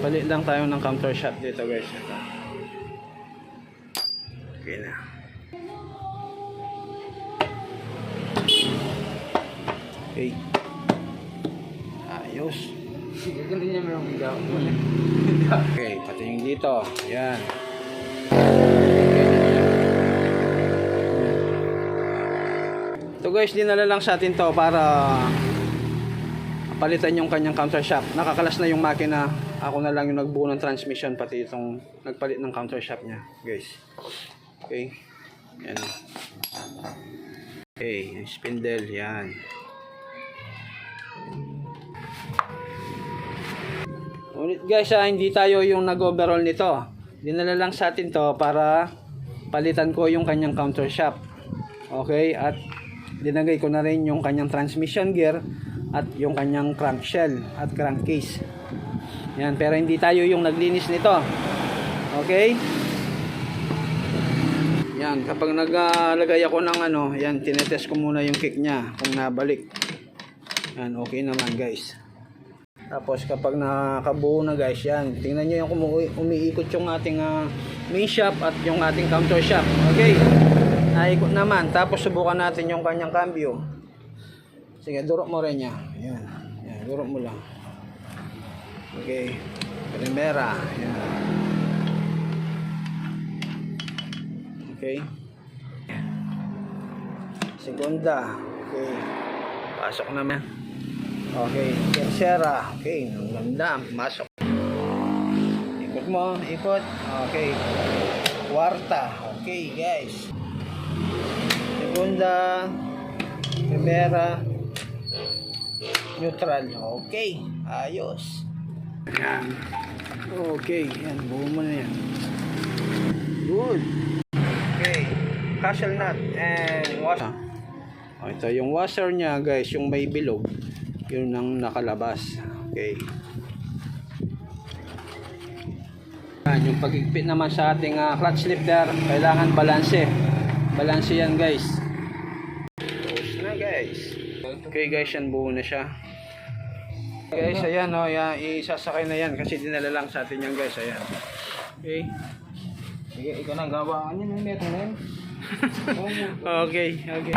Palit lang tayo ng counter shot dito guys. Ito. Okay na. Okay. Ayos. Okay, pati yung dito. Ayan. Ito guys, dinala lang sa atin to para palitan yung kanyang counter shaft. Nakakalas na yung makina. Ako na lang yung nagbuo ng transmission pati itong nagpalit ng counter shaft niya, guys. Okay. Yan. Okay, spindle, yan. Ulit guys, ah, hindi tayo yung nag-overall nito. Dinala lang sa atin to para palitan ko yung kanyang counter shaft. Okay, at dinagay ko na rin yung kanyang transmission gear at yung kanyang crankshell at crankcase. Yan, pero hindi tayo yung naglinis nito. Okay? Yan, kapag naglagay ako ng ano, yan, tinetest ko muna yung kick niya kung nabalik. Yan, okay naman guys. Tapos kapag nakabuo na guys, yan. Tingnan nyo yung umiikot yung ating ah, main shaft at yung ating counter shaft. Okay. Naikot naman. Tapos subukan natin yung kanyang cambio. Sige, durok mo rin niya. Yan. Yan, durok mo lang. Okay. Primera. Yan. Okay. Segunda. Okay. Pasok naman. Okay, tercera. Okay, ang ganda. Masok. Ikot mo, ikot. Okay. Kwarta. Okay, guys. Segunda. Primera. Neutral. Okay. Ayos. Okay, yan. Buo mo na yan. Good. Okay. Castle nut and washer. Oh, ito yung washer niya guys, yung may bilog. Yun ang nakalabas. Okay. Yan, yung pagigpit naman sa ating ah, clutch lifter, kailangan balanse. Balanse yan guys. Tapos na guys. Okay guys, yan buo na siya. Guys, ayan o, yan, isasakay na yan kasi dinala lang sa atin yan guys, ayan. Okay. Sige, ikaw na gawaan niya ng neto na yan. Okay, okay.